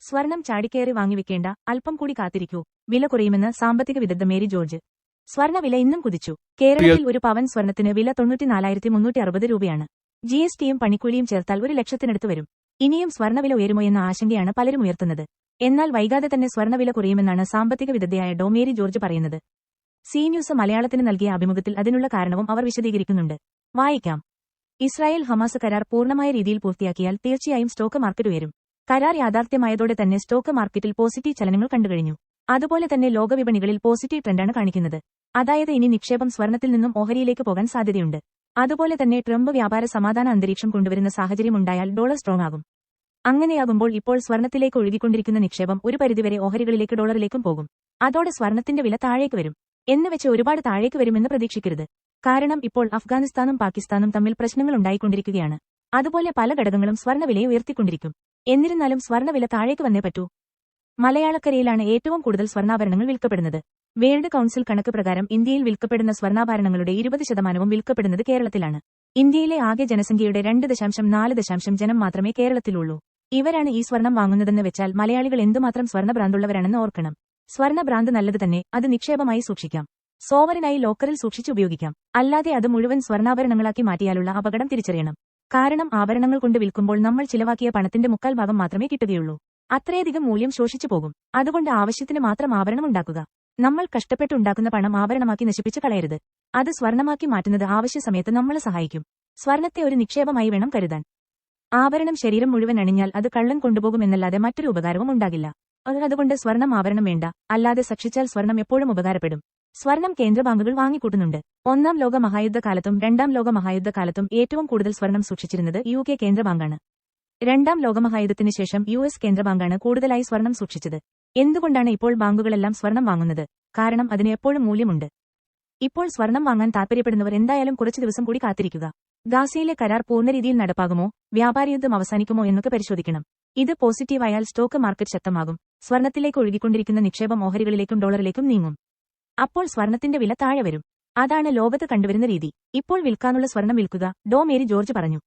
സ്വർണം ചാടിക്കേറി വാങ്ങിവെക്കേണ്ട അല്പം കൂടി കാത്തിരിക്കൂ. വില കുറയുമെന്ന് സാമ്പത്തിക വിദഗ്ധ മേരി ജോർജ്. സ്വർണ വില ഇന്നും കുതിച്ചു. കേരളത്തിൽ ഒരു പവൻ സ്വർണത്തിന് വില തൊണ്ണൂറ്റിനാലായിരത്തി മുന്നൂറ്റി അറുപത് രൂപയാണ്. ജി എസ് ടിയും പണിക്കൂലിയും ചേർത്താൽ ഒരു ലക്ഷത്തിനടുത്ത് വരും. ഇനിയും സ്വർണവില ഉയരുമോ എന്ന ആശങ്കയാണ് പലരും ഉയർത്തുന്നത്. എന്നാൽ വൈകാതെ തന്നെ സ്വർണവില കുറയുമെന്നാണ് സാമ്പത്തിക വിദഗ്ധയായ ഡോമേരി ജോർജ് പറയുന്നത്. സി ന്യൂസ് മലയാളത്തിന് നൽകിയ അഭിമുഖത്തിൽ അതിനുള്ള കാരണവും അവർ വിശദീകരിക്കുന്നുണ്ട്. വായിക്കാം. ഇസ്രായേൽ ഹമാസ് കരാർ പൂർണമായ രീതിയിൽ പൂർത്തിയാക്കിയാൽ തീർച്ചയായും സ്റ്റോക്ക് മാർക്കറ്റ് ഉയരും. കരാർ യാഥാർത്ഥ്യമായതോടെ തന്നെ സ്റ്റോക്ക് മാർക്കറ്റിൽ പോസിറ്റീവ് ചലനങ്ങൾ കണ്ടുകഴിഞ്ഞു. അതുപോലെ തന്നെ ലോകവിപണികളിൽ പോസിറ്റീവ് ട്രെൻഡാണ് കാണിക്കുന്നത്. അതായത് ഇനി നിക്ഷേപം സ്വർണത്തിൽ നിന്നും ഓഹരിയിലേക്ക് പോകാൻ സാധ്യതയുണ്ട്. അതുപോലെ തന്നെ ട്രംപ് വ്യാപാര സമാധാന അന്തരീക്ഷം കൊണ്ടുവരുന്ന സാഹചര്യമുണ്ടായാൽ ഡോളർ സ്ട്രോങ് ആകും. അങ്ങനെയാകുമ്പോൾ ഇപ്പോൾ സ്വർണത്തിലേക്ക് ഒഴുകിക്കൊണ്ടിരിക്കുന്ന നിക്ഷേപം ഒരു പരിധിവരെ ഓഹരികളിലേക്ക് ഡോളറിലേക്കും പോകും. അതോടെ സ്വർണത്തിന്റെ വില താഴേക്ക് വരും. എന്ന് വെച്ച് ഒരുപാട് താഴേക്ക് വരുമെന്ന് പ്രതീക്ഷിക്കരുത്. കാരണം ഇപ്പോൾ അഫ്ഗാനിസ്ഥാനും പാകിസ്ഥാനും തമ്മിൽ പ്രശ്നങ്ങൾ ഉണ്ടായിക്കൊണ്ടിരിക്കുകയാണ്. അതുപോലെ പല ഘടകങ്ങളും സ്വർണവിലയെ ഉയർത്തിക്കൊണ്ടിരിക്കും. എന്നിരുന്നാലും സ്വർണവില താഴേക്ക് വന്നേ പറ്റൂ. മലയാളക്കരയിലാണ് ഏറ്റവും കൂടുതൽ സ്വർണാഭരണങ്ങൾ വിൽക്കപ്പെടുന്നത്. വേൾഡ് കൌൺസിൽ കണക്ക് പ്രകാരം ഇന്ത്യയിൽ വിൽക്കപ്പെടുന്ന സ്വർണാഭരണങ്ങളുടെ ഇരുപത് ശതമാനവും വിൽക്കപ്പെടുന്നത് കേരളത്തിലാണ്. ഇന്ത്യയിലെ ആകെ ജനസംഖ്യയുടെ രണ്ട് ദശാംശം നാല് ദശാംശം ജനം മാത്രമേ കേരളത്തിലുള്ളൂ. ഇവരാണ് ഈ സ്വർണം വാങ്ങുന്നതെന്ന് വെച്ചാൽ മലയാളികൾ എന്തുമാത്രം സ്വർണഭ്രാന്തുള്ളവരാണെന്ന് ഓർക്കണം. സ്വർണഭ്രാന്ത് നല്ലത് തന്നെ അത് നിക്ഷേപമായി സൂക്ഷിക്കാം. സോവറിനായി ലോക്കറിൽ സൂക്ഷിച്ച് ഉപയോഗിക്കാം. അല്ലാതെ അത് മുഴുവൻ സ്വർണാഭരണങ്ങളാക്കി മാറ്റിയാലുള്ള അപകടം തിരിച്ചറിയണം. കാരണം ആഭരണങ്ങൾ കൊണ്ട് വിൽക്കുമ്പോൾ നമ്മൾ ചിലവാക്കിയ പണത്തിന്റെ മുക്കാൽ ഭാഗം മാത്രമേ കിട്ടുകയുള്ളൂ. അത്രയധികം മൂല്യം ശോഷിച്ചു പോകും. അതുകൊണ്ട് ആവശ്യത്തിന് മാത്രം ആഭരണം ഉണ്ടാക്കുക. നമ്മൾ കഷ്ടപ്പെട്ടുണ്ടാക്കുന്ന പണം ആഭരണമാക്കി നശിപ്പിച്ചു കളയരുത്. അത് സ്വർണമാക്കി മാറ്റുന്നത് ആവശ്യ സമയത്ത് നമ്മളെ സഹായിക്കും. സ്വർണത്തെ ഒരു നിക്ഷേപമായി വേണം കരുതാൻ. ആഭരണം ശരീരം മുഴുവൻ അണിഞ്ഞാൽ അത് കള്ളൻ കൊണ്ടുപോകുമെന്നല്ലാതെ മറ്റൊരു ഉപകാരവും ഉണ്ടാകില്ല. അതുകൊണ്ട് സ്വർണം ആഭരണം വേണ്ട. അല്ലാതെ സക്ഷിച്ചാൽ സ്വർണം എപ്പോഴും ഉപകാരപ്പെടും. സ്വർണം കേന്ദ്ര ബാങ്കുകൾ വാങ്ങിക്കൂട്ടുന്നുണ്ട്. ഒന്നാം ലോക മഹായുദ്ധകാലത്തും രണ്ടാം ലോക മഹായുദ്ധകാലത്തും ഏറ്റവും കൂടുതൽ സ്വർണം സൂക്ഷിച്ചിരുന്നത് യു കെ കേന്ദ്ര ബാങ്കാണ്. രണ്ടാം ലോകമഹായുദ്ധത്തിന് ശേഷം യു എസ് കേന്ദ്ര ബാങ്കാണ് കൂടുതലായി സ്വർണം സൂക്ഷിച്ചത്. എന്തുകൊണ്ടാണ് ഇപ്പോൾ ബാങ്കുകളെല്ലാം സ്വർണം വാങ്ങുന്നത്? കാരണം അതിന് എപ്പോഴും മൂല്യമുണ്ട്. ഇപ്പോൾ സ്വർണം വാങ്ങാൻ താൽപര്യപ്പെടുന്നവർ എന്തായാലും കുറച്ചു ദിവസം കൂടി കാത്തിരിക്കുക. ഗാസയിലെ കരാർ പൂർണ രീതിയിൽ നടപ്പാകുമോ വ്യാപാരയുദ്ധം അവസാനിക്കുമോ എന്നൊക്കെ പരിശോധിക്കണം. ഇത് പോസിറ്റീവായാൽ സ്റ്റോക്ക് മാർക്കറ്റ് ശക്തമാകും. സ്വർണത്തിലേക്ക് ഒഴുകിക്കൊണ്ടിരിക്കുന്ന നിക്ഷേപം ഓഹരികളിലേക്കും ഡോളറിലേക്കും നീങ്ങും. അപ്പോൾ സ്വർണത്തിന്റെ വില താഴെ വരും. അതാണ് ലോകത്ത് കണ്ടുവരുന്ന രീതി. ഇപ്പോൾ വിൽക്കാനുള്ള സ്വർണം വിൽക്കുക. ഡോ മേരി ജോർജ് പറഞ്ഞു.